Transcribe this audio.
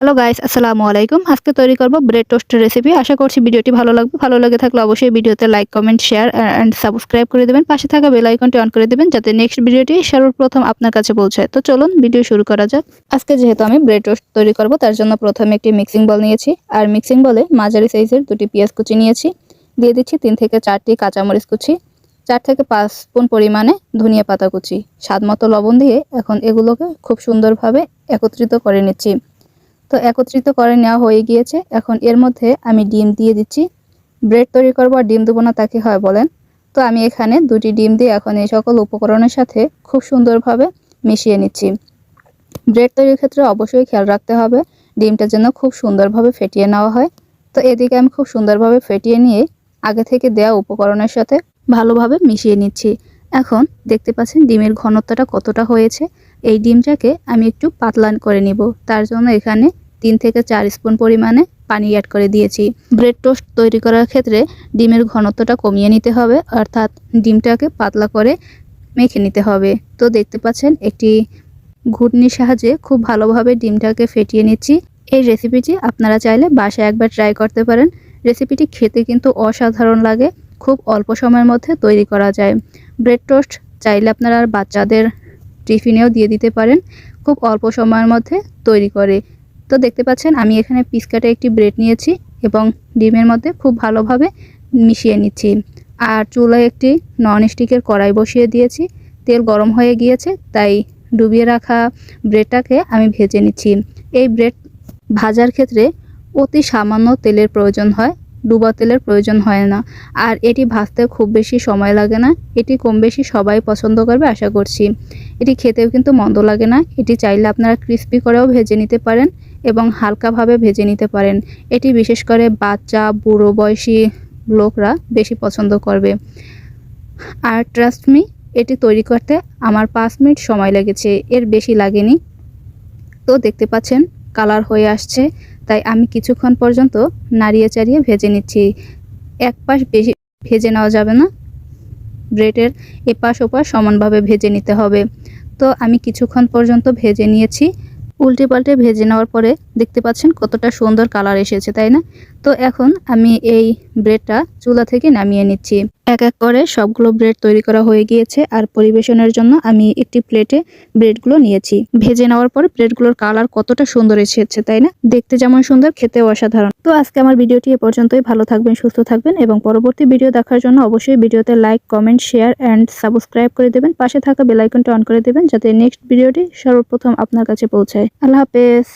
Hello guys আসসালামু আলাইকুম আজকে তৈরি করব ব্রেড টোস্টের রেসিপি আশা করছি ভিডিওটি ভালো লাগবে। ভালো লেগে থাকলে অবশ্যই ভিডিওতে like comment share and subscribe করে দেবেন। পাশে থাকা বেল আইকনটি অন করে দেবেন যাতে নেক্সট ভিডিওটি সর্বপ্রথম আপনার কাছে পৌঁছায়। তো চলুন ভিডিও শুরু করা যাক। আজকে যেহেতু আমি ব্রেড টোস্ট তৈরি করব, তার জন্য প্রথমে একটি মিক্সিং বল নিয়েছি। আর মিক্সিং বলে মাঝারি সাইজের দুটি পেঁয়াজ কুচি নিয়েছি। দিয়ে দিচ্ছি তিন থেকে চারটি কাঁচামরিচ কুচি, চার থেকে পাঁচ স্পুন পরিমাণে ধনিয়া পাতা কুচি। স্বাদ মতো লবণ দিয়ে এখন এগুলোকে খুব সুন্দরভাবে একত্রিত করে নিচ্ছি। তো একত্রিত করে নেওয়া হয়ে গিয়েছে। এখন এর মধ্যে আমি ডিম দিয়ে দিচ্ছি। ব্রেড তৈরি করব আর ডিম দেবো না, তাকে হয় বলেন। তো আমি এখানে দুটি ডিম দিয়ে এখন এই সকল উপকরণের সাথে খুব সুন্দরভাবে মিশিয়ে নিচ্ছি। ব্রেড তৈরির ক্ষেত্রে অবশ্যই খেয়াল রাখতে হবে, ডিমটা যেন খুব সুন্দরভাবে ফেটিয়ে নেওয়া হয়। তো এদিকে আমি খুব সুন্দরভাবে ফেটিয়ে নিয়ে আগে থেকে দেওয়া উপকরণের সাথে ভালোভাবে মিশিয়ে নিচ্ছি। এখন দেখতে পাচ্ছেন ডিমের ঘনত্বটা কতটা হয়েছে। এই ডিমটাকে আমি একটু পাতলান করে নিব। তার জন্য এখানে তিন থেকে চার স্পুন পরিমাণে পানি অ্যাড করে দিয়েছি। ব্রেড টোস্ট তৈরি করার ক্ষেত্রে ডিমের ঘনত্বটা কমিয়ে নিতে হবে, অর্থাৎ ডিমটাকে পাতলা করে মেখে নিতে হবে। তো দেখতে পাচ্ছেন একটি ঘুটনির সাহায্যে খুব ভালোভাবে ডিমটাকে ফেটিয়ে নিচ্ছি। এই রেসিপিটি আপনারা চাইলে বাসায় একবার ট্রাই করতে পারেন। রেসিপিটি খেতে কিন্তু অসাধারণ লাগে। খুব অল্প সময়ের মধ্যে তৈরি করা যায়। ব্রেড টোস্ট চাইলে আপনারা বাচ্চাদের টিফিনেও দিয়ে দিতে পারেন। খুব অল্প সময়ের মধ্যে তৈরি করে। তো দেখতে পাচ্ছেন, আমি এখানে পিস কাটে একটি ব্রেড নিয়েছি এবং ডিমের মধ্যে খুব ভালোভাবে মিশিয়ে নিচ্ছি। আর চুলায় একটি নন স্টিকের কড়াই বসিয়ে দিয়েছি। তেল গরম হয়ে গিয়েছে, তাই ডুবিয়ে রাখা ব্রেডটাকে আমি ভেজে নিচ্ছি। এই ব্রেড ভাজার ক্ষেত্রে অতি সামান্য তেলের প্রয়োজন হয়। ডুবা তেলের প্রয়োজন হয় না। আর এটি ভাজতে খুব বেশি সময় লাগে না। এটি কম বেশি সবাই পছন্দ করবে, আশা করছি। এটি খেতেও কিন্তু মন্দ লাগে না। এটি চাইলে আপনারা ক্রিস্পি করেও ভেজে নিতে পারেন এবং হালকাভাবে ভেজে নিতে পারেন। এটি বিশেষ করে বাচ্চা, বুড়ো বয়সী লোকরা বেশি পছন্দ করবে। আর ট্রাস্ট মি এটি তৈরি করতে আমার পাঁচ মিনিট সময় লেগেছে। এর বেশি লাগেনি। তো দেখতে পাচ্ছেন কালার হয়ে আসছে। তাই আমি কিছুক্ষণ পর্যন্ত নাড়িয়ে চাড়িয়ে ভেজে নিচ্ছি। এক পাশ বেশি ভেজে নেওয়া যাবে না। ব্রেডের এপাশ ওপাশ সমানভাবে ভেজে নিতে হবে। তো আমি কিছুক্ষণ পর্যন্ত ভেজে নিয়েছি। উল্টে পাল্টে ভেজে নেওয়ার পরে দেখতে পাচ্ছেন কতটা সুন্দর কালার এসেছে, তাই না? তো এখন আমি এই ব্রেডটা চুলা থেকে নামিয়ে নিচ্ছি। এক এক করে সবগুলো ব্রেড তৈরি করা হয়ে গিয়েছে আর পরিবেশনের জন্য আমি একটি প্লেটে ব্রেডগুলো নিয়েছি। ভেজে নেওয়ার পরে ব্রেডগুলোর কালার কতটা সুন্দর এসেছে, তাই না? দেখতে যেমন সুন্দর, খেতেও অসাধারণ। তো আজকে আমার ভিডিওটি এ পর্যন্তই। ভালো থাকবেন, সুস্থ থাকবেন এবং পরবর্তী ভিডিও দেখার জন্য অবশ্যই ভিডিওতে like, comment, share and subscribe করে দেবেন। পাশে থাকা বেলাইকনটা অন করে দেবেন যাতে নেক্সট ভিডিওটি সর্বপ্রথম আপনার কাছে পৌঁছায়। আল্লাহ হাফেজ।